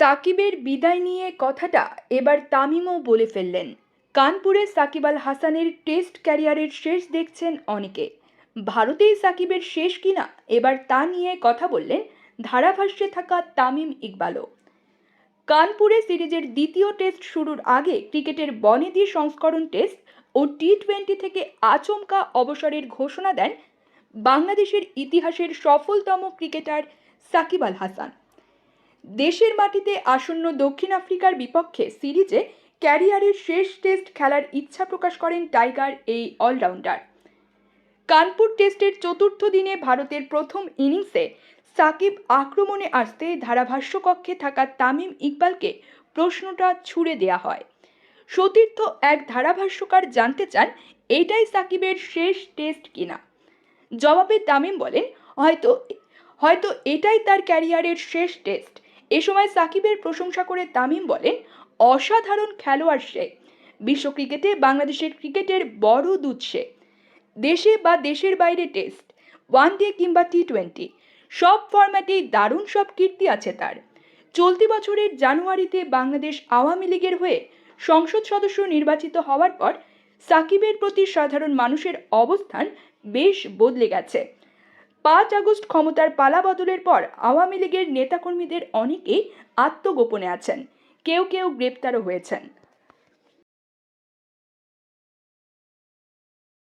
সাকিবের বিদায় নিয়ে কথাটা এবার তামিমও বলে ফেললেন। কানপুরে সাকিব আল হাসানের টেস্ট ক্যারিয়ারের শেষ দেখছেন অনেকে। ভারতেই সাকিবের শেষ কিনা এবার তা নিয়ে কথা বললেন ধারাভাষ্যে থাকা তামিম ইকবালও। কানপুরে সিরিজের দ্বিতীয় টেস্ট শুরুর আগে ক্রিকেটের বনেদি সংস্করণ টেস্ট ও টি টোয়েন্টি থেকে আচমকা অবসরের ঘোষণা দেন বাংলাদেশের ইতিহাসের সফলতম ক্রিকেটার সাকিব আল হাসান। দেশের মাটিতে আসন্ন দক্ষিণ আফ্রিকার বিপক্ষে সিরিজে ক্যারিয়ারের শেষ টেস্ট খেলার ইচ্ছা প্রকাশ করেন টাইগার, এই অলরাউন্ডার। কানপুর টেস্টের চতুর্থ দিনে ভারতের প্রথম ইনিংসে সাকিব আক্রমণে আসতে ধারাভাষ্য কক্ষে থাকা তামিম ইকবালকে প্রশ্নটা ছুড়ে দেয়া হয়। সতীর্থ এক ধারাভাষ্যকার জানতে চান, এটাই সাকিবের শেষ টেস্ট কিনা? জবাবে তামিম বলেন, হয়তো হয়তো এটাই তার ক্যারিয়ারের শেষ টেস্ট। এ সময় সাকিবের প্রশংসা করে তামিম বলেন, অসাধারণ খেলোয়াড় সে। বিশ্ব ক্রিকেটে বাংলাদেশের ক্রিকেটের বড় দুধ সে। দেশে বা দেশের বাইরে টেস্ট, ওয়ান ডে কিংবা টি টোয়েন্টি সব ফরম্যাটেই দারুণ সব কীর্তি আছে তার। চলতি বছরের জানুয়ারিতে বাংলাদেশ আওয়ামী লীগের হয়ে সংসদ সদস্য নির্বাচিত হওয়ার পর সাকিবের প্রতি সাধারণ মানুষের অবস্থান বেশ বদলে গেছে। পাঁচ আগস্ট ক্ষমতার পালা বদলের পর আওয়ামী লীগের নেতাকর্মীদের অনেকেই আত্মগোপনে আছেন। কেউ কেউ গ্রেপ্তারও হয়েছেন।